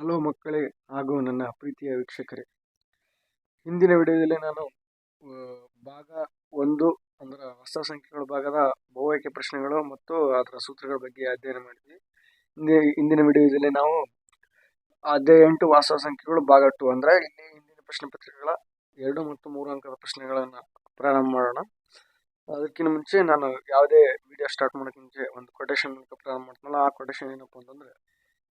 Hello ಮಕ್ಕಳೇ ಹಾಗೂ ನನ್ನ ಪ್ರೀತಿಯ ವೀಕ್ಷಕರೇ, ಹಿಂದಿನ ವಿಡಿಯೋದಲ್ಲಿ ನಾನು ಭಾಗ ಒಂದು ಅಂದ್ರೆ ಹೊಸ ಸಂಖ್ಯೆಗಳ ಭಾಗದ ಬಹುಆಯ್ಕೆ ಪ್ರಶ್ನೆಗಳು ಮತ್ತು ಅದರ ಸೂತ್ರಗಳ ಬಗ್ಗೆ ಅಧ್ಯಯನ ಮಾಡಿದ್ವಿ. ಹಿಂದೆ, ಹಿಂದಿನ ವಿಡಿಯೋದಲ್ಲಿ ನಾವು ಅಧ್ಯಾಯ ಎಂಟು ವಾಸ್ತವ ಸಂಖ್ಯೆಗಳು ಭಾಗ ಟು ಅಂದರೆ ಇಲ್ಲಿ ಹಿಂದಿನ ಪ್ರಶ್ನೆ ಪತ್ರಿಕೆಗಳ ಎರಡು ಮತ್ತು ಮೂರು ಅಂಕದ ಪ್ರಶ್ನೆಗಳನ್ನು ಪ್ರಾರಂಭ ಮಾಡೋಣ. ಅದಕ್ಕಿಂತ ಮುಂಚೆ ನಾನು ಯಾವುದೇ ವಿಡಿಯೋ ಸ್ಟಾರ್ಟ್ ಮಾಡೋಕ್ಕಿಂತ ಮುಂಚೆ ಒಂದು ಕೊಟೇಶನ್ ಮೂಲಕ ಪ್ರಾರಂಭ ಮಾಡ್ತಾನಲ್ಲ, ಆ ಕೊಟೇಶನ್ ಏನಪ್ಪ ಅಂತಂದ್ರೆ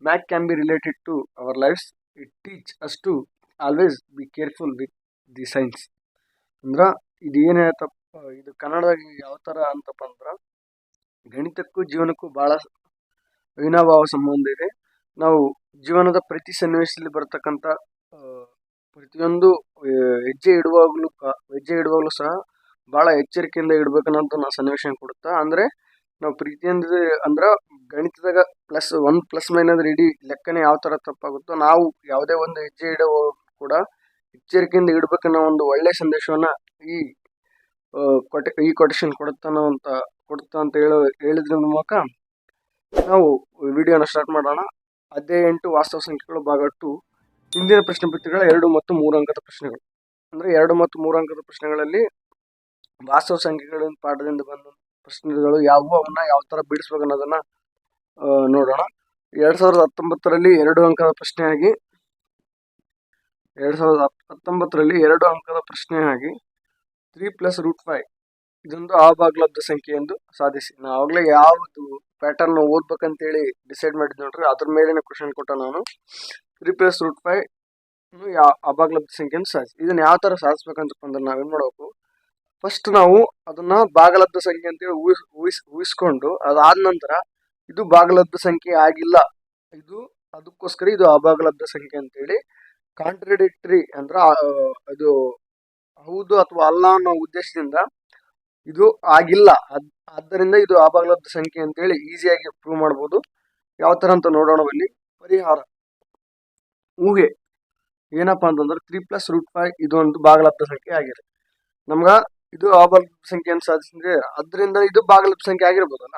math can be related to our lifes it teach us to always be careful with the signs ಅಂದ್ರೆ ಇದು ಏನು ಹೇಳ್ತಪ್ಪ ಇದು ಕನ್ನಡದಾಗ ಯಾವ ಥರ ಅಂತಪ್ಪ ಅಂದ್ರೆ, ಗಣಿತಕ್ಕೂ ಜೀವನಕ್ಕೂ ಭಾಳ ಅವಿನಾಭಾವ ಸಂಬಂಧ ಇದೆ. ನಾವು ಜೀವನದ ಪ್ರತಿ ಸನ್ನಿವೇಶದಲ್ಲಿ ಬರ್ತಕ್ಕಂಥ ಪ್ರತಿಯೊಂದು ಹೆಜ್ಜೆ ಇಡುವಾಗಲೂ ಹೆಜ್ಜೆ ಇಡುವಾಗಲೂ ಸಹ ಭಾಳ ಎಚ್ಚರಿಕೆಯಿಂದ ಇಡಬೇಕನ್ನೋದು ನಾ ಸನ್ನಿವೇಶ ಕೊಡುತ್ತಾ, ಅಂದರೆ ನಾವು ಪ್ರೀತಿಯಿಂದ, ಅಂದ್ರೆ ಗಣಿತದಾಗ ಪ್ಲಸ್ ಒನ್ ಪ್ಲಸ್ ಮೈನಸ್ ಇಡೀ ಲೆಕ್ಕನೇ ಯಾವ ಥರ ತಪ್ಪಾಗುತ್ತೋ ನಾವು ಯಾವುದೇ ಒಂದು ಹೆಜ್ಜೆ ಇಡೋ ಕೂಡ ಎಚ್ಚರಿಕೆಯಿಂದ ಇಡಬೇಕನ್ನೋ ಒಂದು ಒಳ್ಳೆಯ ಸಂದೇಶವನ್ನು ಈ ಕೊಟೆ ಈ ಕೊಟೇಶನ್ ಕೊಡುತ್ತಾನೋ ಅಂತ ಕೊಡುತ್ತ ಅಂತ ಹೇಳೋ, ಹೇಳಿದ್ರ ಮೂಲಕ ನಾವು ವಿಡಿಯೋನ ಸ್ಟಾರ್ಟ್ ಮಾಡೋಣ. ಅಧ್ಯಾಯ ಎಂಟು ವಾಸ್ತವ ಸಂಖ್ಯೆಗಳು ಭಾಗ ಟು ಹಿಂದಿನ ಪ್ರಶ್ನೆ ಪತ್ರಿಕೆಗಳ ಎರಡು ಮತ್ತು ಮೂರು ಅಂಕದ ಪ್ರಶ್ನೆಗಳು. ಅಂದರೆ ಎರಡು ಮತ್ತು ಮೂರು ಅಂಕದ ಪ್ರಶ್ನೆಗಳಲ್ಲಿ ವಾಸ್ತವ ಸಂಖ್ಯೆಗಳ ಪಾಠದಿಂದ ಬಂದ ಪ್ರಶ್ನೆಗಳು ಯಾವುವು, ಅವನ್ನ ಯಾವ ಥರ ಬಿಡಿಸ್ಬೇಕು ಅನ್ನೋದನ್ನ ನೋಡೋಣ. ಎರಡು ಸಾವಿರದ ಹತ್ತೊಂಬತ್ತರಲ್ಲಿ ಎರಡು ಅಂಕದ ಪ್ರಶ್ನೆಯಾಗಿ. ಎರಡು ಸಾವಿರದ ಹತ್- ಹತ್ತೊಂಬತ್ತರಲ್ಲಿ ಎರಡು ಅಂಕದ ಪ್ರಶ್ನೆಯಾಗಿ. ತ್ರೀ ಪ್ಲಸ್ ರೂಟ್ ಫೈವ್ ಇದೊಂದು ಆಭಾಗ್ಲಬ್ಧ ಸಂಖ್ಯೆ ಎಂದು ಸಾಧಿಸಿ. ಆವಾಗಲೇ ಯಾವುದು ಪ್ಯಾಟರ್ನ್ ಓದ್ಬೇಕಂತೇಳಿ ಡಿಸೈಡ್ ಮಾಡಿದ್ ನೋಡ್ರಿ, ಅದ್ರ ಮೇಲಿನ ಕ್ವಶನ್ ಕೊಟ್ಟ ನಾನು. ತ್ರೀ ಪ್ಲಸ್ ರೂಟ್ ಫೈವ್ ಯಾವ ಸಂಖ್ಯೆ ಸಂಖ್ಯೆಯನ್ನು ಸಾಧಿಸಿ. ಇದನ್ನ ಯಾವ ಥರ ಸಾಧಿಸ್ಬೇಕಂತಪ್ಪ ಅಂದ್ರೆ ನಾವೇನು ಮಾಡಬೇಕು? ಫಸ್ಟ್ ನಾವು ಅದನ್ನ ಭಾಗಲಬ್ಧ ಸಂಖ್ಯೆ ಅಂತೇಳಿ ಊಹಿಸ್ ಊಹಿಸ್ ಊಹಿಸ್ಕೊಂಡು ಅದಾದ ನಂತರ ಇದು ಭಾಗಲಬ್ಧ ಸಂಖ್ಯೆ ಆಗಿಲ್ಲ. ಇದು ಅದಕ್ಕೋಸ್ಕರ ಇದು ಅಭಾಗಲಬ್ಧ ಸಂಖ್ಯೆ ಅಂತೇಳಿ ಕಾಂಟ್ರಡಿಕ್ಟರಿ ಅಂದ್ರೆ ಅದು ಹೌದು ಅಥವಾ ಅಲ್ಲ ಅನ್ನೋ ಉದ್ದೇಶದಿಂದ ಇದು ಆಗಿಲ್ಲ. ಆದ್ದರಿಂದ ಇದು ಅಭಾಗಲಬ್ಧ ಸಂಖ್ಯೆ ಅಂತೇಳಿ ಈಸಿಯಾಗಿ ಪ್ರೂವ್ ಮಾಡ್ಬೋದು. ಯಾವ ಥರ ಅಂತ ನೋಡೋಣ ಬನ್ನಿ. ಪರಿಹಾರ. ಊಹೆ. ಏನಪ್ಪಾ ಅಂತಂದ್ರೆ ತ್ರೀ ಪ್ಲಸ್ ರೂಟ್ ಫೈವ್ ಇದು ಒಂದು ಭಾಗಲಬ್ಧ ಸಂಖ್ಯೆ ಆಗಿದೆ. ನಮ್ಗ ಇದು ಅಬಾಗಲಬ್ಧ ಸಂಖ್ಯೆ ಅಂತ ಸಾಧಿಸಿದ್ರೆ, ಅದರಿಂದ ಇದು ಭಾಗಲಬ್ಧ ಸಂಖ್ಯೆ ಆಗಿರ್ಬೋದಲ್ಲ.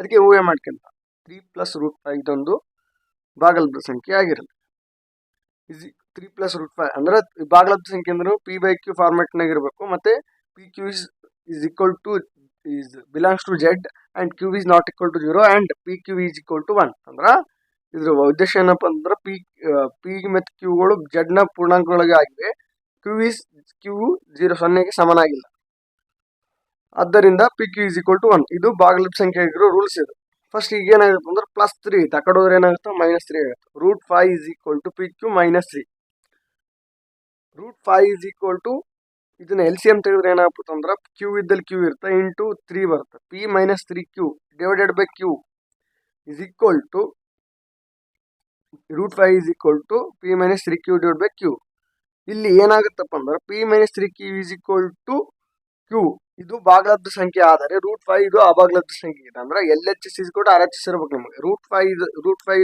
ಅದಕ್ಕೆ ಊಹೆ ಮಾಡ್ಕೊಂತ. ತ್ರೀ ಪ್ಲಸ್ ರೂಟ್ ಫೈವ್ ಇದೊಂದು ಭಾಗಲಬ್ಧ ಸಂಖ್ಯೆ ಆಗಿರಲಿ is three plus root five ಅಂದ್ರೆ ಭಾಗಲಬ್ಧ ಸಂಖ್ಯೆ ಅಂದ್ರೆ ಪಿ ಬೈ ಕ್ಯೂ ಫಾರ್ಮ್ಯಾಟ್ನಾಗ ಇರಬೇಕು ಮತ್ತೆ P Q is is equal to is belongs to Z and Q is not equal to zero and P Q is equal to one ಅಂದ್ರೆ ಇದ್ರ ಉದ್ದೇಶ ಏನಪ್ಪ ಅಂದ್ರೆ ಪಿ ಪಿ ಮತ್ತು ಕ್ಯೂಗಳು ಜೆಡ್ನ ಪೂರ್ಣಾಂಕಗಳಿಗೆ ಆಗಿವೆ. ಕ್ಯೂ ಇಸ್ ಕ್ಯೂ ಜೀರೋ ಸೊನ್ನೆಗೆ ಸಮನಾಗಿಲ್ಲ. ಆದ್ದರಿಂದ P Q is equal to one ಇದು ಬಾಗಿಲು ಸಂಖ್ಯೆ ಆಗಿರೋ ರೂಲ್ಸ್ ಇದು. ಫಸ್ಟ್ ಈಗ ಏನಾಗುತ್ತೆ ಅಂದ್ರೆ ಪ್ಲಸ್ ತ್ರೀ ತಕೊಡೋದ್ರೆ ಏನಾಗುತ್ತೆ? ಮೈನಸ್ ತ್ರೀ ಆಗುತ್ತೆ. Root five is equal to P Q minus three root five is equal to ಇದನ್ನ ಎಲ್ ಸಿ ಎಂ ತೆಗೆದ್ರೆ ಏನಾಗ್ಬಿಟ್ಟು ಅಂದ್ರೆ ಕ್ಯೂ ಇದ್ದಲ್ಲಿ ಕ್ಯೂ ಇರುತ್ತೆ. ಇಂಟು ತ್ರೀ ಬರುತ್ತೆ. P minus three Q divided by Q is equal to root five is equal to P minus three Q divide by Q ಇಲ್ಲಿ ಏನಾಗುತ್ತಪ್ಪ ಅಂದ್ರೆ P minus three Q is equal to Q. ಇದು ಭಾಗಲಬ್ಧ ಸಂಖ್ಯೆ ಆದರೆ root five ಇದು ಅಭಾಗಲಬ್ಧ ಸಂಖ್ಯೆ ಅಂದ್ರೆ ಎಲ್ ಎಚ್ ಎಸ್ ಕೂಡ ಆರ್ ಎಚ್ ಎಸ್ ಇರ್ಬೇಕು ನಮಗೆ. ರೂಟ್ ಫೈವ್ ಇದು, ರೂಟ್ ಫೈವ್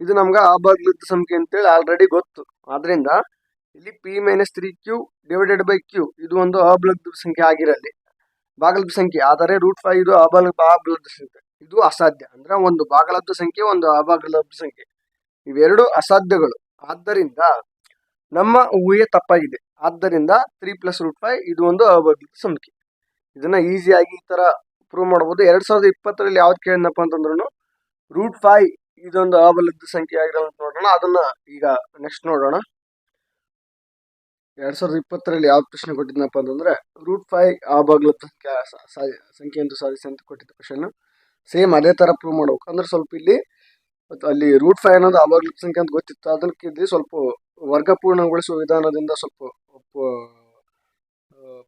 ಇದು ನಮ್ಗೆ ಅಭಾಗಲಬ್ಧ ಸಂಖ್ಯೆ ಅಂತೇಳಿ ಆಲ್ರೆಡಿ ಗೊತ್ತು. ಆದ್ರಿಂದ ಇಲ್ಲಿ P minus three Q divided by Q ಇದು ಒಂದು ಅಭಾಗಲಬ್ಧ ಸಂಖ್ಯೆ ಆಗಿರಲಿ. ಭಾಗಲಬ್ಧ ಸಂಖ್ಯೆ ಆದರೆ ರೂಟ್ ಫೈವ್ ಇದು ಅಬಲ ಅಭಾಗಲಬ್ಧ ಸಂಖ್ಯೆ. ಇದು ಅಸಾಧ್ಯ. ಅಂದ್ರೆ ಒಂದು ಭಾಗಲಬ್ಧ ಸಂಖ್ಯೆ, ಒಂದು ಅಭಾಗಲಬ್ಧ ಸಂಖ್ಯೆ. ಇವೆರಡು ಅಸಾಧ್ಯಗಳು. ಆದ್ದರಿಂದ ನಮ್ಮ ಊಹೆ ತಪ್ಪಾಗಿದೆ. ಆದ್ದರಿಂದ ತ್ರೀ ಪ್ಲಸ್ ರೂಟ್ ಫೈವ್ ಇದು ಒಂದು ಅವಭಾಗ್ಯ ಸಂಖ್ಯೆ ಇದನ್ನ ಈಸಿಯಾಗಿ ಈ ತರ ಪ್ರೂವ್ ಮಾಡಬಹುದು ಎರಡ್ ಸಾವಿರದ ಇಪ್ಪತ್ತರಲ್ಲಿ ಯಾವ್ದು ಕೇಳಿದ್ನಪ್ಪ ಅಂತಂದ್ರೂ ರೂಟ್ ಫೈ ಇದೊಂದು ಅವಲಬ್ಧ ಸಂಖ್ಯೆ ಆಗಿರೋ ನೋಡೋಣ. ಅದನ್ನ ಈಗ ನೆಕ್ಸ್ಟ್ ನೋಡೋಣ. ಎರಡ್ ಸಾವಿರದ ಇಪ್ಪತ್ತರಲ್ಲಿ ಯಾವ ಪ್ರಶ್ನೆ ಕೊಟ್ಟಿದ್ನಪ್ಪ ಅಂತಂದ್ರೆ ರೂಟ್ ಫೈವ್ ಅಭಾಗಲಬ್ಧ ಸಂಖ್ಯೆ ಸಂಖ್ಯೆ ಎಂದು ಸಾಧಿಸಿ ಅಂತ ಕೊಟ್ಟಿದ್ದ ಕ್ವಶನ್ ಸೇಮ್ ಅದೇ ತರ ಪ್ರೂವ್ ಮಾಡ್ಬೇಕು. ಅಂದ್ರೆ ಸ್ವಲ್ಪ ಇಲ್ಲಿ ಅಲ್ಲಿ ರೂಟ್ ಫೈ ಅನ್ನೋದು ಅಭಾಗಲಬ್ಧ ಸಂಖ್ಯೆ ಅಂತ ಗೊತ್ತಿತ್ತು. ಅದಕ್ಕೆ ಸ್ವಲ್ಪ ವರ್ಗಪೂರ್ಣಗೊಳಿಸುವ ವಿಧಾನದಿಂದ ಸ್ವಲ್ಪ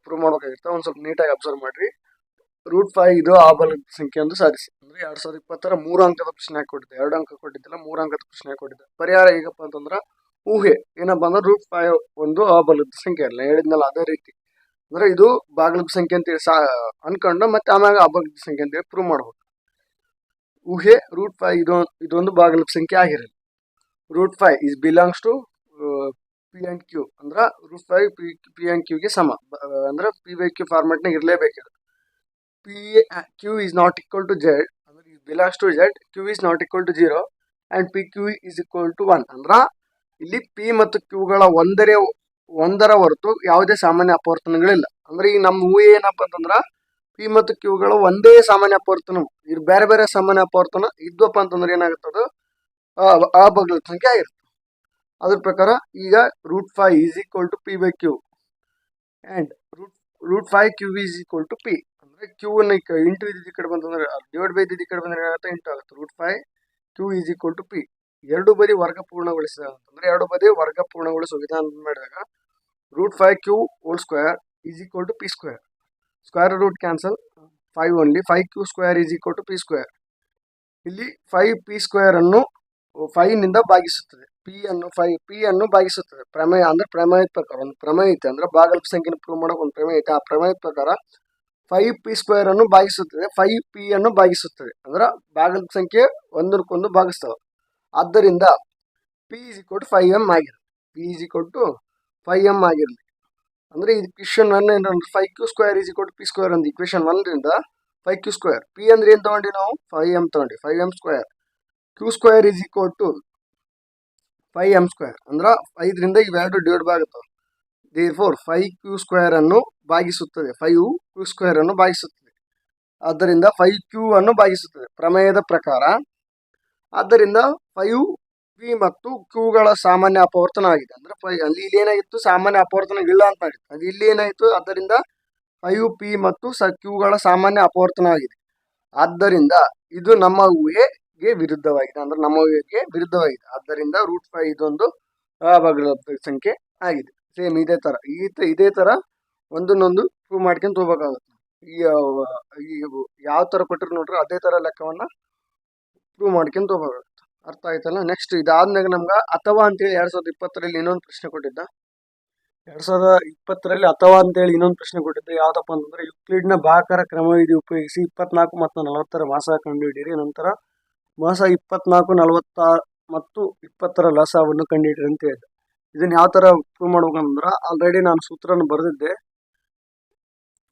ಪ್ರೂವ್ ಮಾಡ್ಬೇಕಾಗಿತ್ತು ಒಂದು ಸ್ವಲ್ಪ ನೀಟಾಗಿ ಅಬ್ಸರ್ವ್ ಮಾಡ್ರಿ. ರೂಟ್ ಫೈವ್ ಇದು ಅಭಾಗಲಬ್ಧ ಸಂಖ್ಯೆ ಎಂದು ಸಾಧಿಸಿ. ಅಂದ್ರೆ ಎರಡ್ ಸಾವಿರದ ಇಪ್ಪತ್ತರ ಮೂರು ಅಂಕದ ಪ್ರಶ್ನೆ ಕೊಟ್ಟಿದ್ದೆ ಎರಡು ಅಂಕ ಕೊಟ್ಟಿದ್ದಿಲ್ಲ, ಮೂರು ಅಂಕದ ಪ್ರಶ್ನೆ ಕೊಟ್ಟಿದ್ದೆ ಪರಿಹಾರ ಹೇಗಪ್ಪ ಅಂತಂದ್ರೆ, ಊಹೆ, ಏನಪ್ಪ ಅಂದ್ರೆ ರೂಟ್ ಫೈವ್ ಒಂದು ಅಭಾಗಲಬ್ಧ ಸಂಖ್ಯೆ ಅಲ್ಲ. ಹೇಳಿದ್ನಲ್ಲ ಅದೇ ರೀತಿ. ಅಂದ್ರೆ ಇದು ಭಾಗಲಬ್ಧ ಸಂಖ್ಯೆ ಅಂತೇಳಿ ಸಾ, ಅನ್ಕೊಂಡು ಮತ್ತೆ ಆಮ್ಯಾಗ ಅಭಾಗಲಬ್ಧ ಸಂಖ್ಯೆ ಅಂತೇಳಿ ಪ್ರೂವ್ ಮಾಡ್ಬೇಕು ಊಹೆ ರೂಟ್ ಫೈವ್ ಇದು, ಇದೊಂದು ಭಾಗಲಬ್ಧ ಸಂಖ್ಯೆ ಆಗಿರಲಿ. Root five is belongs to P and Q ಅಂದ್ರ root five P P and ಕ್ಯೂಗೆ ಸಮ. ಅಂದ್ರೆ ಪಿ ಬೈ ಕ್ಯೂ ಫಾರ್ಮೆಟ್ನಾಗ ಇರಲೇಬೇಕು P Q is not equal to Z ಅಂದ್ರೆ belongs to Z Q is not equal to zero and P Q is equal to one ಅಂದ್ರೆ ಇಲ್ಲಿ P ಮತ್ತು ಕ್ಯೂಗಳ ಒಂದರೇ, ಒಂದರ ಹೊರತು ಯಾವುದೇ ಸಾಮಾನ್ಯ ಅಪವರ್ತನಗಳಿಲ್ಲ. ಅಂದ್ರೆ ಈಗ ನಮ್ಮ ಹೂ ಏನಪ್ಪ ಅಂತಂದ್ರ ಪಿ ಮತ್ತು ಕ್ಯೂಗಳು ಒಂದೇ ಸಾಮಾನ್ಯ ಅಪವರ್ತನ ಇದು ಬೇರೆ ಬೇರೆ ಸಾಮಾನ್ಯ ಅಪವರ್ತನ ಇದ್ವಪ್ಪ ಅಂತಂದ್ರೆ ಏನಾಗುತ್ತದು? ಅಬಗ್ಲ ಬಗ್ಲ ಸಂಖ್ಯೆ ಆಗಿರುತ್ತೆ. ಅದ್ರ ಪ್ರಕಾರ ಈಗ root five is equal to P by Q and root root five Q is equal to P ಅಂದರೆ ಕ್ಯೂ ಅನ್ನ ಇಂಟು ಇದ್ದಿದ್ದು ಕಡೆ ಬಂತಂದ್ರೆ ಡಿವೈಡ್ ಬೈ ಇದ್ದಿದ್ದು ಕಡೆ ಬಂದ್ರೆ ಏನಾಗುತ್ತೆ? ಇಂಟು ಆಗುತ್ತೆ. Root five Q is equal to P ಎರಡು ಬದಿ ವರ್ಗ ಪೂರ್ಣಗೊಳಿಸಿದ ಅಂತಂದ್ರೆ ಎರಡು ಬದಿ ವರ್ಗ ಪೂರ್ಣಗೊಳಿಸುವ ವಿಧಾನ ಮಾಡಿದಾಗ root five Q whole square is equal to P square square root cancel five only five Q square is equal to P square ಇಲ್ಲಿ ಫೈವ್ ಪಿ ಸ್ಕ್ವೇರ್ ಅನ್ನು ಫೈವ್ನಿಂದ ಭಾಗಿಸುತ್ತದೆ. ಪಿ ಅನ್ನು ಫೈವ್ ಪಿ ಅನ್ನು ಭಾಗಿಸುತ್ತದೆ. ಪ್ರಮೇಯ ಅಂದ್ರೆ ಪ್ರಮೇಯದ ಪ್ರಕಾರ. ಒಂದು ಪ್ರಮೇಯ ಐತೆ ಅಂದ್ರೆ ಭಾಗಲ್ಪ ಸಂಖ್ಯೆನ ಪ್ರೂವ್ ಮಾಡೋಕೆ ಒಂದು ಪ್ರಮೇಯ ಐತೆ. ಆ ಪ್ರಮೇಯದ ಪ್ರಕಾರ ಫೈವ್ ಪಿ ಸ್ಕ್ವೇರ್ ಅನ್ನು ಭಾಗಿಸುತ್ತದೆ. ಫೈವ್ ಪಿ ಅನ್ನು ಭಾಗಿಸುತ್ತದೆ. ಅಂದ್ರೆ ಭಾಗಲ್ಪ ಸಂಖ್ಯೆ ಒಂದಕ್ಕೊಂದು ಭಾಗಿಸ್ತವೆ. ಆದ್ದರಿಂದ P is equal to five M ಆಗಿರಲಿ. P is equal to five M ಆಗಿರಲಿ. ಅಂದ್ರೆ ಇದು ಕ್ವಿಶನ್ ಒನ್ ಏನಂದ್ರೆ five Q square is equal to P square ಅಂತ ಇಕ್ವೇಶನ್ ಒನ್ರಿಂದ ಫೈವ್ ಕ್ಯೂ ಸ್ಕ್ವೇರ್ ಪಿ ಅಂದ್ರೆ ಏನು ತಗೊಂಡಿ ನಾವು? ಫೈವ್ ಎಂ ತಗೊಂಡಿ five M square Q square is equal to five M square ಅಂದ್ರೆ ಐದರಿಂದ ಇವೆರಡು ಡಿವೈಡ್ ಆಗುತ್ತೆ they four five Q square ಅನ್ನು ಭಾಗಿಸುತ್ತದೆ. ಫೈವ್ ಕ್ಯೂ ಸ್ಕ್ವೇರ್ ಅನ್ನು ಭಾಗಿಸುತ್ತದೆ. ಆದ್ದರಿಂದ ಫೈವ್ ಕ್ಯೂ ಅನ್ನು ಭಾಗಿಸುತ್ತದೆ. ಪ್ರಮೇಯದ ಪ್ರಕಾರ. ಆದ್ದರಿಂದ ಫೈವ್ ಪಿ ಮತ್ತು ಕ್ಯೂಗಳ ಸಾಮಾನ್ಯ ಅಪವರ್ತನ ಆಗಿದೆ. ಅಂದ್ರೆ ಫೈ ಅಲ್ಲಿ ಇಲ್ಲಿ ಏನಾಗಿತ್ತು? ಸಾಮಾನ್ಯ ಅಪವರ್ತನ ಇಲ್ಲ ಅಂತ ಆಗಿತ್ತು ಅದು ಇಲ್ಲಿ ಏನಾಯಿತು? ಆದ್ದರಿಂದ ಫೈವ್ ಪಿ ಮತ್ತು ಸ ಕ್ಯೂಗಳ ಸಾಮಾನ್ಯ ಅಪವರ್ತನ ಆಗಿದೆ. ಆದ್ದರಿಂದ ಇದು ನಮ್ಮ ಊಹೆಗೆ ವಿರುದ್ಧವಾಗಿದೆ ಅಂದ್ರೆ ನಮ್ಮ ಊಹೆಗೆ ವಿರುದ್ಧವಾಗಿದೆ. ಆದ್ದರಿಂದ ರೂಟ್ ಫೈವ್ ಇದೊಂದು ಅಭಾಗಗಳ ಸಂಖ್ಯೆ ಆಗಿದೆ. ಸೇಮ್ ಇದೇ ತರ. ಈ ಇದೇ ತರ ಒಂದನ್ನೊಂದು ಪ್ರೂವ್ ಮಾಡ್ಕೊಂಡು ಹೋಗ್ಬೇಕಾಗುತ್ತೆ ಈ ಯಾವ ತರ ಕೊಟ್ಟರು ನೋಡ್ರಿ ಅದೇ ತರ ಲೆಕ್ಕವನ್ನ ಪ್ರೂವ್ ಮಾಡ್ಕೊಂಡು ಹೋಗ್ಬೇಕಾಗುತ್ತೆ ಅರ್ಥ ಆಯ್ತಲ್ಲ? ನೆಕ್ಸ್ಟ್ ಇದಾದ್ಮೇಲೆ ನಮ್ಗೆ ಅಥವಾ ಅಂತೇಳಿ ಎರಡ್ ಸಾವಿರದ ಇಪ್ಪತ್ತರಲ್ಲಿ ಇನ್ನೊಂದು ಪ್ರಶ್ನೆ ಕೊಟ್ಟಿದ್ದ. ಎರಡ್ ಸಾವಿರದ ಇಪ್ಪತ್ತರಲ್ಲಿ ಅಥವಾ ಅಂತೇಳಿ ಇನ್ನೊಂದು ಪ್ರಶ್ನೆ ಕೊಟ್ಟಿದ್ದ. ಯಾವ್ದಪ್ಪ ಅಂತಂದ್ರೆ ಯುಕ್ಲಿಡ್ನ ಭಾಕರ ಕ್ರಮವಿಧಿ ಉಪಯೋಗಿಸಿ ಇಪ್ಪತ್ನಾಲ್ಕು ಮತ್ತು ನಲವತ್ತರ ಮಾಸ ಕಂಡುಹಿಡಿಯಿರಿ. ನಂತರ ಮಾಸ ಇಪ್ಪತ್ನಾಲ್ಕು, ನಲವತ್ತ ಮತ್ತು ಇಪ್ಪತ್ತರ ಲಸವನ್ನು ಕಂಡಿಡ್ರಿ ಅಂತ ಹೇಳಿದೆ. ಇದನ್ನ ಯಾವ ತರ ಪ್ರೂವ್ ಮಾಡ್ಬೇಕಂದ್ರ ಆಲ್ರೆಡಿ ನಾನು ಸೂತ್ರನ ಬರೆದಿದ್ದೆ.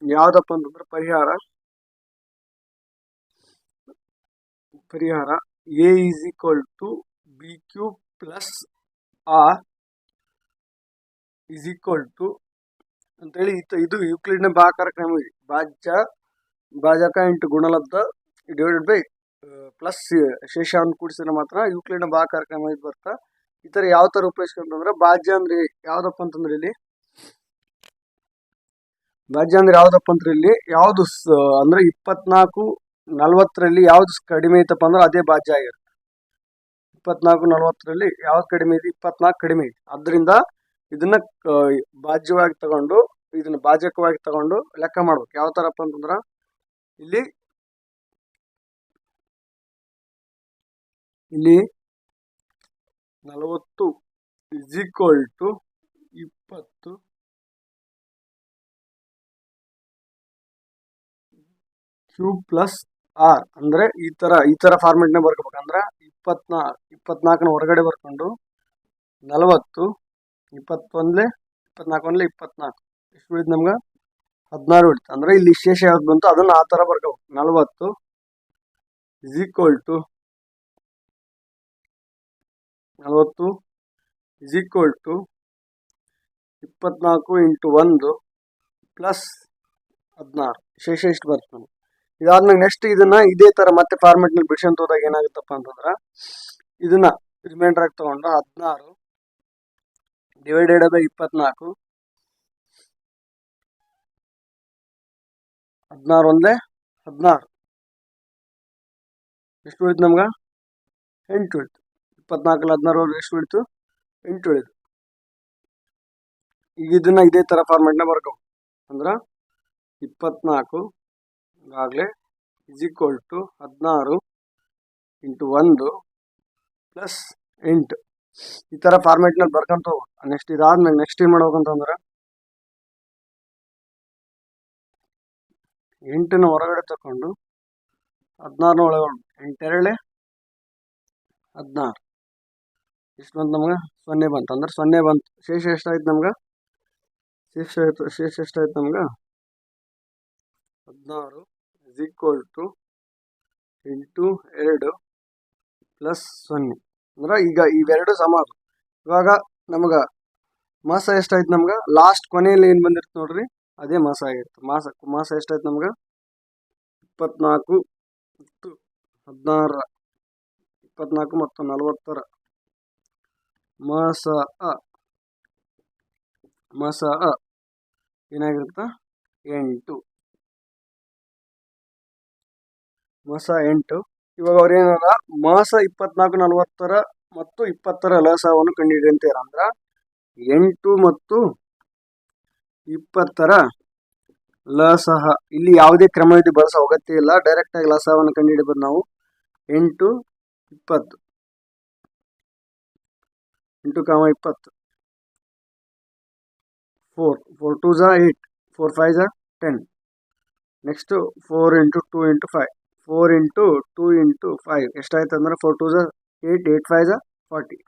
ಯಾವ್ದಪ್ಪ ಅಂತಂದ್ರೆ ಪರಿಹಾರ. ಪರಿಹಾರ A is equal to B Q plus R is equal to ಅಂತೇಳಿ ಇದು ಯುಕ್ಲಿಡ್ನ ಬಾಕಾರ ಕ್ರಮ ಭಾಜ್ಯ, ಭಾಜಕ ಇಂಟು ಗುಣಲಬ್ಧ ಡಿವೈಡೆಡ್ ಬೈ ಪ್ಲಸ್ ಶೇಷವನ್ನು ಕೂಡಿಸಿದ್ರೆ ಮಾತ್ರ ಯುಕ್ಲಿಡ್ನ ಬಾ ಕಾರ್ಯಕ್ರಮ ಇದು ಬರ್ತಾ. ಈ ಥರ ಯಾವ ಥರ ಉಪಯೋಗಿಸ್ಕೊಂತಂದ್ರೆ ಬಾಜ್ಯ ಅಂದ್ರೆ ಯಾವ್ದಪ್ಪ ಅಂತಂದ್ರೆ ಇಲ್ಲಿ? ಬಾಜ್ಯ ಅಂದ್ರೆ ಯಾವ್ದಪ್ಪ ಅಂದ್ರೆ ಇಲ್ಲಿ ಯಾವ್ದು ಅಂದ್ರೆ ಇಪ್ಪತ್ನಾಲ್ಕು ನಲ್ವತ್ತರಲ್ಲಿ ಯಾವ್ದು ಕಡಿಮೆ ಐತಪ್ಪ ಅಂದ್ರೆ ಅದೇ ಬಾಜ್ಯ ಆಗಿರುತ್ತೆ. ಇಪ್ಪತ್ನಾಲ್ಕು ನಲ್ವತ್ತರಲ್ಲಿ ಯಾವ್ದು ಕಡಿಮೆ ಇದೆ? ಇಪ್ಪತ್ನಾಲ್ಕು ಕಡಿಮೆ ಐತಿ ಅದರಿಂದ ಇದನ್ನ ಬಾಜ್ಯವಾಗಿ ತಗೊಂಡು, ಇದನ್ನ ಭಾಜಕವಾಗಿ ತಗೊಂಡು ಲೆಕ್ಕ ಮಾಡ್ಬೇಕು. ಯಾವ ಥರಪ್ಪ ಅಂತಂದ್ರೆ ಇಲ್ಲಿ ಇಲ್ಲಿ ನಲವತ್ತು ಇಸ್ ಈಕ್ವಲ್ ಟು ಇಪ್ಪತ್ತು. ಕ್ಯೂ ಪ್ಲಸ್ ಆರ್ ಅಂದ್ರೆ ಈ ತರ ಈ ತರ ಫಾರ್ಮೆಟ್ನ ಬರ್ಕೋಬೇಕಂದ್ರೆ ಇಪ್ಪತ್ನಾ ಇಪ್ಪತ್ನಾಲ್ಕನ ಹೊರಗಡೆ ಬರ್ಕೊಂಡು ನಲವತ್ತು, ಇಪ್ಪತ್ತೊಂದ್ಲೆ ಇಪ್ಪತ್ನಾಲ್ಕು ಒಂದ್ಲೆ ಇಪ್ಪತ್ನಾಲ್ಕು. ಎಷ್ಟು ಉಳಿತು ನಮ್ಗೆ? ಹದಿನಾರು ಉಳಿತು ಅಂದ್ರೆ ಇಲ್ಲಿ ಶೇಷ ಯಾವ್ದು ಬಂತು ಅದನ್ನ ಆ ತರ ಬರ್ಕೋಬೇಕು. ನಲವತ್ತು ಇಸ್ ಈಕ್ವಲ್ ಟು ನಲವತ್ತು ಇಸ್ ಈಕ್ವಲ್ ಟು ಇಪ್ಪತ್ನಾಲ್ಕು ಇಂಟು ಒಂದು ಪ್ಲಸ್ ಹದಿನಾರು. ಶೇಷ ಇಷ್ಟು ಬರ್ತದೆ ನಮ್ಗೆ ಇದಾದ್ಮೇಲೆ ನೆಕ್ಸ್ಟ್ ಇದನ್ನ ಇದೇ ತರ ಮತ್ತೆ ಫಾರ್ಮೆಟ್ನಲ್ಲಿ ಬಿಡಿಸ್ ಹೋದಾಗ ಏನಾಗುತ್ತಪ್ಪ ಅಂತಂದ್ರ ಇದನ್ನ ರಿಮೈಂಡರ್ ಆಗಿ ತಗೊಂಡು ಹದಿನಾರು ಡಿವೈಡೆಡ್ ಬೈ ಇಪ್ಪತ್ನಾಲ್ಕು ಹದಿನಾರು ಒಂದೇ ಹದಿನಾರು. ಎಷ್ಟು ಉಳಿತು ನಮ್ಗೆ? ಎಂಟು ಉಳಿತು. ಇಪ್ಪತ್ನಾಲ್ಕಲ್ಲಿ ಹದಿನಾರು ಎಷ್ಟು ಉಳಿತು ಎಂಟು ಉಳಿತು ಈಗ ಇದನ್ನ ಇದೇ ಥರ ಫಾರ್ಮೆಟ್ನ ಬರ್ಕೊ. ಅಂದ್ರೆ ಇಪ್ಪತ್ನಾಲ್ಕು ಆಗಲೇ ಇಸ್ ಈಕ್ವಲ್ ಟು ಹದಿನಾರು ಇಂಟು ಒಂದು ಪ್ಲಸ್ ಎಂಟು. ಈ ಥರ ಫಾರ್ಮೆಟ್ನಲ್ಲಿ ಬರ್ಕೊಂತ ಹೋಗ್ಬೇಕು ನೆಕ್ಸ್ಟ್ ಇದಾದ್ಮೇಲೆ ನೆಕ್ಸ್ಟ್ ಏನು ಮಾಡ್ಬೇಕಂತಂದ್ರೆ ಎಂಟನ್ನು ಹೊರಗಡೆ ತಗೊಂಡು ಹದಿನಾರನ ಒಳಗೊಂಡು. ಎಂಟೆರಳೆ ಹದಿನಾರು. ಎಷ್ಟು ಬಂತು ನಮ್ಗೆ ಸೊನ್ನೆ ಬಂತು. ಅಂದ್ರೆ ಸೊನ್ನೆ ಬಂತು. ಶೇಷ ಎಷ್ಟಾಯ್ತು ನಮ್ಗೆ? ಶೇಷ ಆಯಿತು, ಶೇಷ ಎಷ್ಟಾಯ್ತು ನಮ್ಗೆ? ಹದಿನಾರು ಇಸ್ ಈಕ್ವಲ್ ಟು ಎಂಟು ಎರಡು ಪ್ಲಸ್ ಸೊನ್ನೆ. ಅಂದ್ರೆ ಈಗ ಇವೆರಡು ಸಮ ಅದು. ಇವಾಗ ನಮ್ಗೆ ಮಾಸ ಎಷ್ಟಾಯ್ತು ನಮ್ಗೆ? ಲಾಸ್ಟ್ ಕೊನೆಯಲ್ಲಿ ಏನು ಬಂದಿರ್ತು ನೋಡ್ರಿ? ಅದೇ ಮಾಸ ಆಗಿರುತ್ತೆ ಮಾಸ ಮಾಸ ಎಷ್ಟಾಯ್ತು ನಮ್ಗೆ? ಇಪ್ಪತ್ನಾಲ್ಕು ಮತ್ತು ಹದಿನಾರ ಇಪ್ಪತ್ನಾಲ್ಕು ಮತ್ತು ನಲವತ್ತರ. ಮಾಸ ಅ. ಮಾಸ ಅ. ಏನಾಗಿರುತ್ತ? ಎಂಟು. ಮಾಸ ಎಂಟು. ಇವಾಗ ಅವ್ರೇನಲ್ಲ ಮಾಸ ಇಪ್ಪತ್ನಾಲ್ಕು ನಲವತ್ತರ ಮತ್ತು ಇಪ್ಪತ್ತರ ಲಸವನ್ನು ಕಂಡುಹಿಡಿ ಅಂತಾರ ಅಂದ್ರ ಎಂಟು ಮತ್ತು ಇಪ್ಪತ್ತರ ಲಸಹ ಇಲ್ಲಿ ಯಾವುದೇ ಕ್ರಮವಿಧಿ ಬಳಸೋ ಅಗತ್ಯ ಇಲ್ಲ. ಡೈರೆಕ್ಟ್ ಆಗಿ ಲಸವನ್ನು ಕಂಡುಹಿಡಿಬೋದು ನಾವು. ಎಂಟು, ಇಪ್ಪತ್ತು. ಎಂಟು ಕಾಮ ಇಪ್ಪತ್ತು ಫೋರ್ ಫೋರ್ ಟೂ ಝಾ eight four five Jha ten next four into two into five four into two into five ಎಷ್ಟಾಯ್ತು ಅಂದ್ರೆ ಫೋರ್ ಟೂ ಝಾ ಏಯ್ಟ್ ಏಯ್ಟ್ ಫೈವ್ ಝಾ ಫಾರ್ಟಿ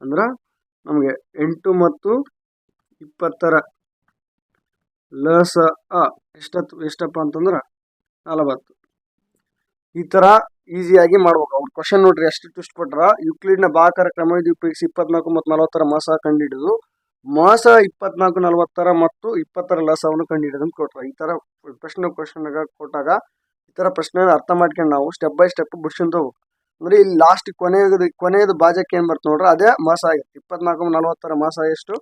ಅಂದ್ರೆ ನಮಗೆ ಎಂಟು ಮತ್ತು ಇಪ್ಪತ್ತರ ಲಸ ಅ ಎಷ್ಟತ್ತು ಎಷ್ಟಪ್ಪ ಅಂತಂದ್ರೆ ನಲವತ್ತು. ಈ ಥರ ಈಸಿಯಾಗಿ ಮಾಡ್ಬೇಕು ಅವ್ರು ಕ್ವಶನ್ ನೋಡ್ರಿ ಎಷ್ಟು ಟ್ವಿಸ್ಟ್ ಕೊಟ್ರ ಬಾಕಾರ ಇದು ಉಪಯೋಗಿಸಿ ಇಪ್ಪತ್ನಾಲ್ಕು ಮತ್ತು ನಲವತ್ತರ ಮಾಸ ಕಂಡುಹಿಡಿದು ಮಾಸ ಇಪ್ಪತ್ನಾಲ್ಕು ನಲವತ್ತರ ಮತ್ತು ಇಪ್ಪತ್ತರ ಲಸವನ್ನು ಕಂಡುಹಿಡಿದು ಅಂತ ಕೊಟ್ರ. ಈ ಥರ ಪ್ರಶ್ನೆ ಕ್ವಶನ್ ಕೊಟ್ಟಾಗ ಈ ಥರ ಪ್ರಶ್ನೆ ಅರ್ಥ ಮಾಡ್ಕೊಂಡು ನಾವು ಸ್ಟೆಪ್ ಬೈ ಸ್ಟೆಪ್ ಬಿಡ್ಸ್ಕೊಂತ ಹೋಗ್ಬೇಕು. ಅಂದ್ರೆ ಇಲ್ಲಿ ಲಾಸ್ಟ್ ಕೊನೆಯದು ಕೊನೆಯದು ಬಾಜಕ್ಕೆ ಏನು ಬರ್ತ ನೋಡ್ರಿ, ಅದೇ ಮಾಸ ಆಗಿತ್ತು. ಇಪ್ಪತ್ನಾಲ್ಕು ನಲವತ್ತರ ಮಾಸ ಎಷ್ಟು?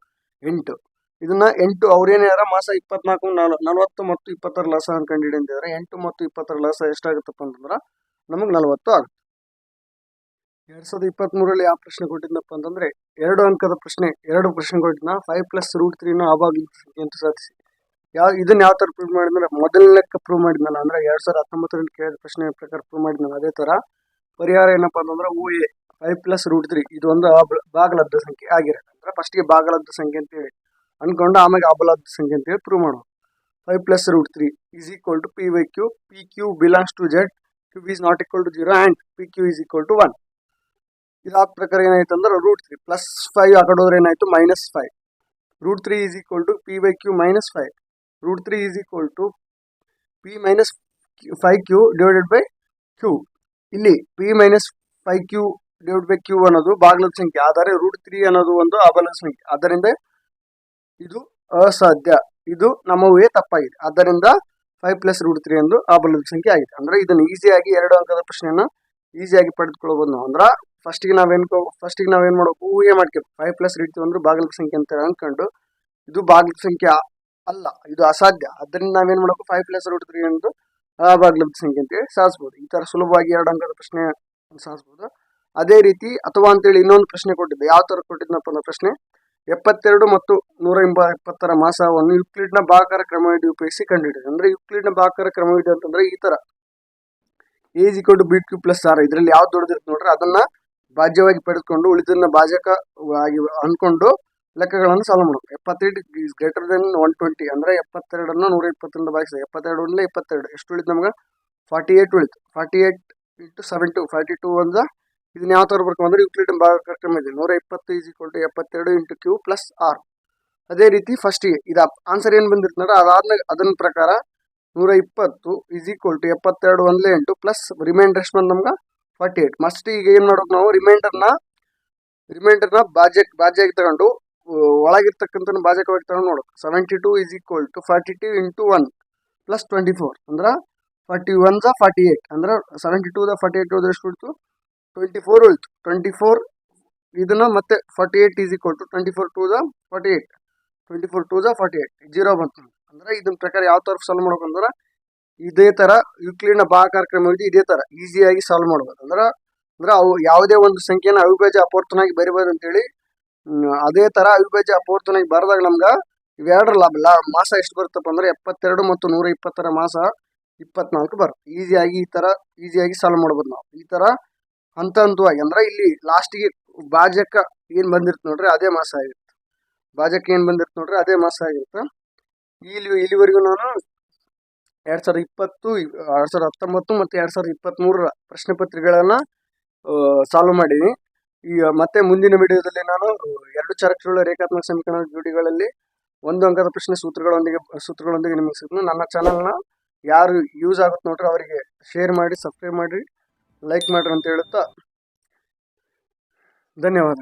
ಎಂಟು. ಇದನ್ನ ಎಂಟು ಅವ್ರೇನಾರ ಮಾಸ ಇಪ್ಪತ್ನಾಲ್ಕು ನಲ, ನಲವತ್ತು ಮತ್ತು ಇಪ್ಪತ್ತರ ಲಸ ಅಂತಿದ್ರೆ ಎಂಟು ಮತ್ತು ಇಪ್ಪತ್ತರ ಲಸ ಎಷ್ಟಾಗುತ್ತಪ್ಪ ಅಂತಂದ್ರೆ ನಮಗೆ ನಲವತ್ತು ಆಗುತ್ತೆ. ಎರಡ್ ಸಾವಿರದ ಇಪ್ಪತ್ತ್ ಮೂರಲ್ಲಿ ಯಾವ ಪ್ರಶ್ನೆ ಕೊಟ್ಟಿದ್ನಪ್ಪ ಅಂತಂದ್ರೆ, ಎರಡು ಅಂಕದ ಪ್ರಶ್ನೆ, ಎರಡು ಪ್ರಶ್ನೆ ಕೊಟ್ಟಿದ್ನ ಫೈವ್ ಪ್ಲಸ್ ರೂಟ್ ತ್ರೀನ ಸಂಖ್ಯೆ ಅಂತ ಸಾಧಿಸಿ. ಯಾವ, ಇದನ್ನ ಯಾವ ತರ ಪ್ರೂವ್ ಮಾಡಿದ್ರೆ ಮೊದಲನೇಕ್ಕೆ ಪ್ರೂವ್ ಮಾಡಿದ್ನಲ್ಲ, ಅಂದ್ರೆ ಎರಡ್ ಸಾವಿರದ ಹತ್ತೊಂಬತ್ತರಲ್ಲಿ ಕೇಳಿದ ಪ್ರಶ್ನೆ ಪ್ರಕಾರ ಪ್ರೂವ್ ಮಾಡಿದ್ನಲ್ಲ, ಅದೇ ತರ ಪರಿಹಾರ ಏನಪ್ಪ ಅಂತಂದ್ರೆ ಓ ಎ ಫೈವ್ ಪ್ಲಸ್ ರೂಟ್ ತ್ರೀ ಇದು ಒಂದು ಬಾಗಲದ್ದ ಸಂಖ್ಯೆ ಆಗಿರುತ್ತೆ. ಅಂದ್ರೆ ಫಸ್ಟ್ಗೆ ಭಾಗಲಬ್ಧ ಸಂಖ್ಯೆ ಅಂತೇಳಿ ಅನ್ಕೊಂಡು ಆಮೇಲೆ ಅಬಲಬ್ಧ ಸಂಖ್ಯೆ ಅಂತೇಳಿ ಪ್ರೂವ್ ಮಾಡೋದು five plus root three is equal to P by Q P Q belongs to Z Q is not equal to zero and P Q is equal to one ಇದಾದ ಪ್ರಕಾರ ಏನಾಯ್ತು ಅಂದ್ರೆ ರೂಟ್ ತ್ರೀ ಪ್ಲಸ್ ಫೈವ್ ಆ ಕಡೆ ಹೋದ್ರೆ ಏನಾಯ್ತು minus five root three is equal to P by Q minus five root three is equal to P minus five Q divided by Q ಇಲ್ಲಿ P minus five Q divide by Q ಅನ್ನೋದು ಬಾಗ್ಲದ ಸಂಖ್ಯೆ. ಆದರೆ root three ಅನ್ನೋದು ಒಂದು ಅಬಲದ ಸಂಖ್ಯೆ. ಆದ್ದರಿಂದ ಇದು ಅಸಾಧ್ಯ. ಇದು ನಮ್ಮ ಊಹೆ ತಪ್ಪಾಗಿದೆ. ಆದ್ದರಿಂದ ಫೈವ್ ಪ್ಲಸ್ ರೂಟ್ ತ್ರೀ ಎಂದು ಬಲದ ಸಂಖ್ಯೆ ಆಗಿದೆ. ಅಂದ್ರೆ ಇದನ್ನು ಈಸಿಯಾಗಿ ಎರಡು ಅಂಕದ ಪ್ರಶ್ನೆಯನ್ನು ಈಸಿಯಾಗಿ ಪಡೆದುಕೊಳ್ಬೋದು ನಾವು. ಅಂದ್ರೆ ಫಸ್ಟಿಗೆ ನಾವೇನ್ ಫಸ್ಟಿಗೆ ನಾವೇನ್ ಮಾಡಬೇಕು? ಊಹೆ ಮಾಡ್ಕೋ ಫೈವ್ ಪ್ಲಸ್ ರೂಟ್ ಅಂದ್ರೆ ಸಂಖ್ಯೆ ಅಂತ ಅನ್ಕೊಂಡು ಇದು ಬಾಗಿಲು ಸಂಖ್ಯೆ ಅಲ್ಲ, ಇದು ಅಸಾಧ್ಯ. ಅದರಿಂದ ನಾವೇನು ಮಾಡಬೇಕು? ಫೈವ್ ಪ್ಲಸ್ ರೂಟ್ ತ್ರೀ ಎಂದು ಆ ಬಾಗಿಲದ ಸಂಖ್ಯೆ ಅಂತೇಳಿ ಸಾಧಿಸ್ಬೋದು ಈ ತರ ಸುಲಭವಾಗಿ ಎರಡು ಅಂಕದ ಪ್ರಶ್ನೆ ಸಾಧಿಸ್ಬೋದು ಅದೇ ರೀತಿ, ಅಥವಾ ಅಂತೇಳಿ ಇನ್ನೊಂದು ಪ್ರಶ್ನೆ ಕೊಟ್ಟಿದ್ದೆ. ಯಾವ ತರ ಕೊಟ್ಟಿದ್ನಪ್ಪ ಅನ್ನೋ ಪ್ರಶ್ನೆ? ಎಪ್ಪತ್ತೆರಡು ಮತ್ತು ನೂರ ಎಂಬ ಇಪ್ಪತ್ತರ ಮಾಸವನ್ನು ಯುಕ್ಲಿಡ್ನ ಬಾಕಾರ ಕ್ರಮವಿಧಿ ಉಪಯೋಗಿಸಿ ಕಂಡುಹಿಡಿದೆ ಅಂದ್ರೆ ಯುಕ್ಲಿಡ್ನ ಬಾಕಾರ ಕ್ರಮವಿಧಿ ಅಂತಂದ್ರೆ ಈ ತರ. A is equal to B Q plus R ಇದರಲ್ಲಿ ಯಾವ್ದು ದೊಡ್ಡದಿರುತ್ತೆ ನೋಡ್ರಿ, ಅದನ್ನ ಭಾಜ್ಯವಾಗಿ ಪಡೆದುಕೊಂಡು ಉಳಿದನ್ನ ಭಾಜಕವಾಗಿ ಅನ್ಕೊಂಡು ಲೆಕ್ಕಗಳನ್ನು ಸಾಲ್ವ್ ಮಾಡಬೇಕು. ಎಪ್ಪತ್ತೆಂಟು is greater than one twenty ಅಂದ್ರೆ ಎಪ್ಪತ್ತೆರಡನ್ನು ನೂರ ಇಪ್ಪತ್ತರಿಂದ ಭಾಗಿಸಿದೆ ಎಪ್ಪತ್ತೆರಡು. ಒಂದಲೇ ಇಪ್ಪತ್ತೆರಡು ಎಷ್ಟು ಉಳಿತು ನಮ್ಗೆ? ಫಾರ್ಟಿ ಏಟ್ ಉಳಿತು. Forty eight into seventy forty two ಒಂದ ಇದನ್ನ ಯಾವ ಥರ ಬರ್ಕೊಂಡು ಅಂದ್ರೆ ಯುಕ್ಲಿಡ್ ಭಾಗಕ್ರಮ ಇದೆ. ನೂರ ಇಪ್ಪತ್ತು ಈಸ್ ಈಕ್ವಲ್ ಟು ಎಪ್ಪತ್ತೆರಡು ಇಂಟು ಕ್ಯೂ ಪ್ಲಸ್ ಆರ್ ಅದೇ ರೀತಿ ಫಸ್ಟಿಗೆ ಇದು ಆನ್ಸರ್ ಏನು ಬಂದಿರ್ತಂದ್ರೆ ಅದಾದ ಅದನ್ನ ಪ್ರಕಾರ ನೂರ ಇಪ್ಪತ್ತು ಈಸ್ ಈಕ್ವಲ್ ಟು ಎಪ್ಪತ್ತೆರಡು ಒಂದಲೇ ಎಂಟು ಪ್ಲಸ್ ರಿಮೈಂಡರ್ ಎಷ್ಟು ಬಂದು ನಮ್ಗೆ? ಫಾರ್ಟಿ ಏಟ್ ಮಸ್ಟ್ ಈಗ ಏನು ಮಾಡೋದು ನಾವು? ರಿಮೈಂಡರ್ನ ರಿಮೈಂಡರ್ನ ಬಾಜ್ಯಕ್ಕೆ ಬಾಜ್ಯಾಗಿ ತಗೊಂಡು ಒಳಗಿರ್ತಕ್ಕಂಥ ಭಾಜಕವಾಗಿ ತಗೊಂಡು ನೋಡು. Seventy two is equal to forty two into one plus twenty four ಅಂದ್ರೆ ಫಾರ್ಟಿ ಒನ್ ಫಾರ್ಟಿ ಏಟ್ ಅಂದ್ರೆ ಸೆವೆಂಟಿ ಟೂ ದ ಫಾರ್ಟಿ ಏಟ್ ಹೋದ್ರೆ ಎಷ್ಟು ಉಳಿತು ಟ್ವೆಂಟಿ ಫೋರ್ ಉಳಿತು ಟ್ವೆಂಟಿ ಫೋರ್ ಇದನ್ನ ಮತ್ತೆ forty eight is equal to twenty four two the forty eight twenty four two the forty eight zero ಬಂತು. ಅಂದ್ರೆ ಇದನ್ನ ಪ್ರಕಾರ ಯಾವ ತರ ಸಾಲ್ವ್ ಮಾಡ್ಬೇಕಂದ್ರೆ ಇದೇ ತರ ಬಾ ಭಾಗಾಕಾರ ಇದೆ ಇದೇ ತರ ಈಸಿಯಾಗಿ ಸಾಲ್ವ್ ಮಾಡ್ಬೋದು ಅಂದ್ರೆ ಅಂದ್ರೆ ಅವು ಯಾವುದೇ ಒಂದು ಸಂಖ್ಯೆನ ಅವಿಭಾಜ್ಯ ಅಪೂರ್ತನಾಗಿ ಬರಿಬೋದು ಅಂತೇಳಿ ಅದೇ ತರ ಅವಿಭಾಜ್ಯ ಅಪೂರ್ತನಾಗಿ ಬರೆದಾಗ ನಮ್ಗೆ ಇವೆರಡರ ಲಾಭ, ಲಾ, ಮಾಸ ಎಷ್ಟು ಬರುತ್ತಪ್ಪ ಅಂದ್ರೆ ಎಪ್ಪತ್ತೆರಡು ಮತ್ತು ನೂರ ಇಪ್ಪತ್ತರ ಮಾಸ ಇಪ್ಪತ್ನಾಲ್ಕು ಬರುತ್ತೆ. ಈಸಿಯಾಗಿ ಈ ತರ ಈಸಿಯಾಗಿ ಸಾಲ್ವ್ ಮಾಡ್ಬೋದು ನಾವು. ಈ ತರ ಹಂತ ಹಂತವಾಗಿ, ಅಂದ್ರೆ ಇಲ್ಲಿ ಲಾಸ್ಟಿಗೆ ಭಾಜಕ ಏನ್ ಬಂದಿರ್ತ ನೋಡ್ರಿ, ಅದೇ ಮಾಸ ಆಗಿರುತ್ತೆ ಭಾಜಕ ಏನ್ ಬಂದಿರ್ತ ನೋಡ್ರಿ, ಅದೇ ಮಾಸ ಆಗಿರುತ್ತೆ ಇಲ್ಲಿ, ಇಲ್ಲಿವರೆಗೂ ನಾನು ಎರಡ್ ಸಾವಿರದ ಇಪ್ಪತ್ತು, ಎರಡ್ ಸಾವಿರದ ಹತ್ತೊಂಬತ್ತು ಮತ್ತು ಎರಡ್ ಸಾವಿರದ ಇಪ್ಪತ್ತ್ ಮೂರರ ಪ್ರಶ್ನೆ ಪತ್ರಿಕೆಗಳನ್ನ ಸಾಲ್ವ್ ಮಾಡೀನಿ. ಈ, ಮತ್ತೆ ಮುಂದಿನ ವಿಡಿಯೋದಲ್ಲಿ ನಾನು ಎರಡು ಚರಕಗಳ ರೇಖಾತ್ಮಕ ಸಮೀಕರಣ ಜೋಡಿಗಳಲ್ಲಿ ಒಂದು ಅಂಕದ ಪ್ರಶ್ನೆ ಸೂತ್ರಗಳೊಂದಿಗೆ ಸೂತ್ರಗಳೊಂದಿಗೆ ನಿಮಗೆ ಸಿಗ್ತೀನಿ ನನ್ನ ಚಾನಲ್ನ ಯಾರು ಯೂಸ್ ಆಗುತ್ತೆ ನೋಡ್ರಿ, ಅವರಿಗೆ ಶೇರ್ ಮಾಡಿ ಸಬ್ಸ್ಕ್ರೈಬ್ ಮಾಡಿ. ಲೈಕ್ ಮಾಡ್ರಿ ಅಂತ ಹೇಳುತ್ತಾ ಧನ್ಯವಾದ